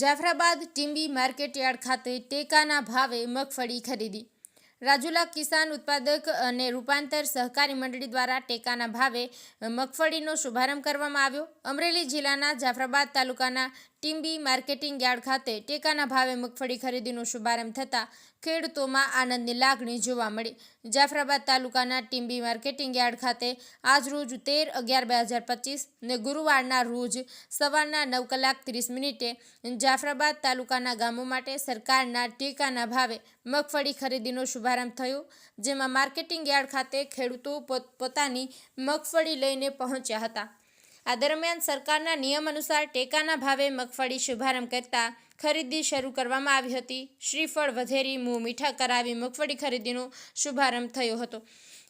Jafrabad Timbi market yard ખાતે ટેકાના ભાવે મગફળી ખરીદી. રાજુલા કિસાન ઉત્પાદક અને રૂપાંતર સહકારી મંડળી દ્વારા ટેકાના ભાવે મગફળીનો શુભારંભ કરવામાં આવ્યો. અમરેલી જિલ્લાના જાફરાબાદ તાલુકાના ટીમ્બી માર્કેટિંગ યાર્ડ ખાતે ટેકાના ભાવે મગફળી ખરીદીનો શુભારંભ થતાં ખેડૂતોમાં આનંદની લાગણી જોવા મળી. જાફરાબાદ તાલુકાના ટીમ્બી માર્કેટિંગ યાર્ડ ખાતે આજરોજ તેર અગિયાર બે હજાર પચીસ ને ગુરુવારના રોજ સવારના નવ કલાક ત્રીસ મિનિટે જાફરાબાદ તાલુકાના ગામો માટે સરકારના ટેકાના ભાવે મગફળી ખરીદીનો શુભારંભ થયો જેમાં માર્કેટિંગ યાર્ડ ખાતે ખેડૂતો પોત- પોતાની મગફળી લઈને પહોંચ્યા હતા. આ દરમિયાન સરકારના નિયમ અનુસાર ટેકાના ભાવે મગફળી શુભારંભ કરતા ખરીદી શરૂ કરવામાં આવી હતી. શ્રીફળ, વધેરી, મું, મીઠા કરાવી મગફળી ખરીદીનો શુભારંભ થયો હતો.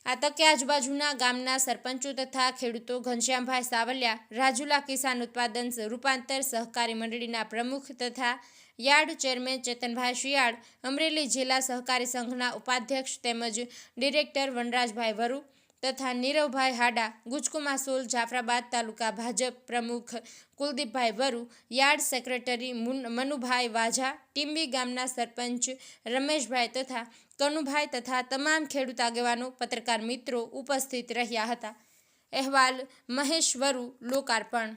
આ તકે આજુબાજુના ગામના સરપંચો તથા ખેડૂતો ઘનશ્યામભાઈ સાવલિયા, રાજુલા કિસાન ઉત્પાદન રૂપાંતર સહકારી મંડળીના પ્રમુખ તથા યાર્ડ ચેરમેન ચેતનભાઈ શિયાળ, અમરેલી જિલ્લા સહકારી સંઘના ઉપાધ્યક્ષ તેમજ ડિરેક્ટર વનરાજભાઈ વરુ તથા નીરવભાઈ હાડા ગુજકુમાસોલ જાફરાબાદ તાલુકા ભાજપ પ્રમુખ કુલદીપભાઈ વરુ, યાર્ડ સેક્રેટરી મુન- મનુભાઈ વાઝા ટીમ્બી ગામના સરપંચ રમેશભાઈ તથા કનુભાઈ તથા તમામ ખેડૂત આગેવાનો, પત્રકાર મિત્રો ઉપસ્થિત રહ્યા હતા. અહેવાલ મહેશ વરુ, લોકાર્પણ.